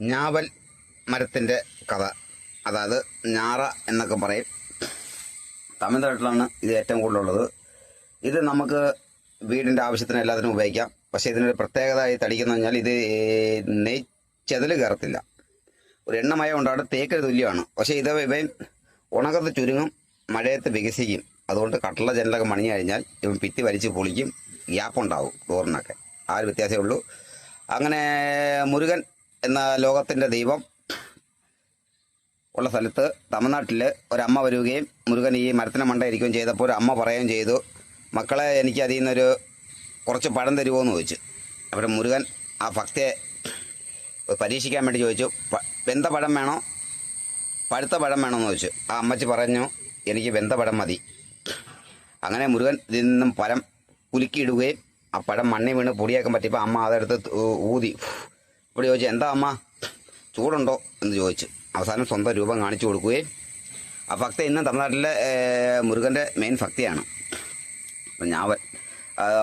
ഞാവൽ മരത്തിന്റെ കഥ. അതായത് ഞാറ എന്നൊക്കെ പറയും. തമിഴ്നാട്ടിലാണ് ഇത് ഏറ്റവും കൂടുതലുള്ളത്. ഇത് നമുക്ക് വീടിന്റെ ആവശ്യത്തിന് എല്ലാത്തിനും ഉപയോഗിക്കാം. പക്ഷേ ഇതിനൊരു പ്രത്യേകത ഈ തടിക്കുന്ന കഴിഞ്ഞാൽ ഇത് നെയ് ചെതൽ കയറത്തില്ല. ഒരു എണ്ണമയം ഉണ്ടാകും തേക്കിന് തുല്യമാണ്. പക്ഷേ ഇത് ഇവൻ ഉണക്കത്ത് ചുരുങ്ങും മഴയത്ത് വികസിക്കും. അതുകൊണ്ട് കട്ടള ജനലൊക്കെ മണിഞ്ഞു കഴിഞ്ഞാൽ ഇവൻ ഭിത്തി വലിച്ച് പൊളിക്കും ഗ്യാപ്പ് ഉണ്ടാവും ഡോറിനൊക്കെ. ആ ഒരു വ്യത്യാസമേ ഉള്ളൂ. അങ്ങനെ മുരുകൻ എന്ന ലോകത്തിന്റെ ദൈവം ഉള്ള സ്ഥലത്ത് തമിഴ്നാട്ടിൽ ഒരമ്മ വരികയും മുരുകൻ ഈ മരത്തിന് മണ്ട ഇരിക്കുകയും ചെയ്തപ്പോൾ ഒരു അമ്മ പറയുകയും ചെയ്തു മക്കളെ എനിക്ക് അതിൽ നിന്നൊരു കുറച്ച് പഴം തരുമോ എന്ന് ചോദിച്ചു. അപ്പോൾ മുരുകൻ ആ ഭക്തിയെ പരീക്ഷിക്കാൻ വേണ്ടി ചോദിച്ചു "പ- വെന്ത പഴം വേണോ? പഴുത്ത പഴം വേണമെന്ന് ചോദിച്ചു. ആ അമ്മച്ചി പറഞ്ഞു എനിക്ക് വെന്ത പഴം മതി. അങ്ങനെ മുരുകൻ ഇതിൽ നിന്നും പഴം കുലുക്കിയിടുകയും ആ പഴം മണ്ണി വീണ് പൊടിയാക്കാൻ പറ്റിയപ്പോൾ അമ്മ അതെടുത്ത് ഊതി. ഇവിടെ ചോദിച്ചു എന്താ അമ്മ? ചൂടുണ്ടോ? എന്ന് ചോദിച്ചു. അവസാനം സ്വന്തം രൂപം കാണിച്ചു കൊടുക്കുകയും ആ ഭക്തി ഇന്ന് തമിഴ്നാട്ടിലെ മുരുകന്റെ മെയിൻ ഭക്തിയാണ്. ഞാവൻ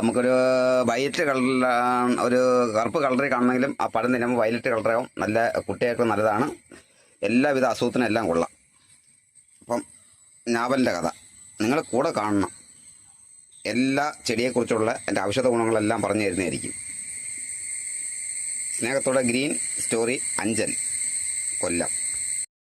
നമുക്കൊരു വയലറ്റ് കളർ ഒരു കറുപ്പ് കളറിൽ കാണണമെങ്കിലും ആ പഴം തിന്നുമ്പോൾ വയലറ്റ് കളറാവും നല്ല കുട്ടികൾക്ക് നല്ലതാണ്. എല്ലാവിധ അസുഖത്തിനും എല്ലാം കൊള്ളാം. അപ്പം ഞാവലിന്റെ കഥ. നിങ്ങൾ കൂടെ കാണണം. എല്ലാ ചെടിയെക്കുറിച്ചുള്ള എന്റെ ഔഷധ ഗുണങ്ങളെല്ലാം പറഞ്ഞു തരുന്നതായിരിക്കും. സ്നേഹത്തോടെ ഗ്രീൻ സ്റ്റോറി അഞ്ചൻ. കൊല്ലം.